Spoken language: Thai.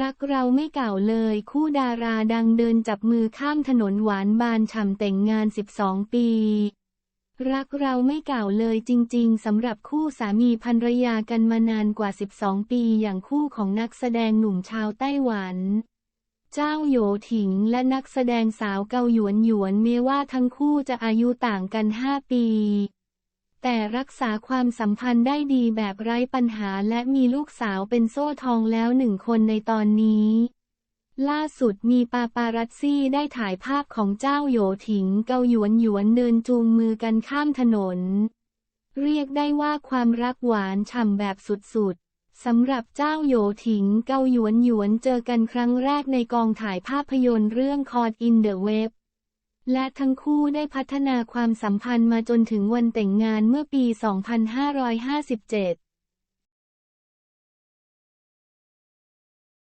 รักเราไม่เก่าเลย คู่ดาราดังเดินจับมือข้ามถนนหวานบานฉ่ำแต่งงาน 12 ปี รักเราไม่เก่าเลยจริง ๆสำหรับคู่สามีภรรยากันมานานกว่า 12 ปีอย่างคู่ของนักแสดงหนุ่มชาวไต้หวันเจ้าโยถิงและนักแสดงสาวเกาหยวนหยวนแม้ว่าทั้งคู่จะอายุต่างกัน 5 ปี แต่รักษาความสัมพันธ์ได้ดีแบบไร้ปัญหาและมีลูกสาวเป็นโซ่ทองแล้วหนึ่งคนในตอนนี้ ล่าสุดมีปาปารัตซี่ได้ถ่ายภาพของเจ้าโยถิงเกาหยวนหยวนเดินจูงมือกันข้ามถนน เรียกได้ว่าความรักหวานฉ่ำแบบสุดๆสำหรับเจ้าโยถิงเกาหยวนหยวนเจอกันครั้งแรกในกองถ่ายภาพยนตร์เรื่อง Caught in the Web และทั้งคู่ได้พัฒนาความสัมพันธ์มาจนถึงวันแต่งงานเมื่อปี 2557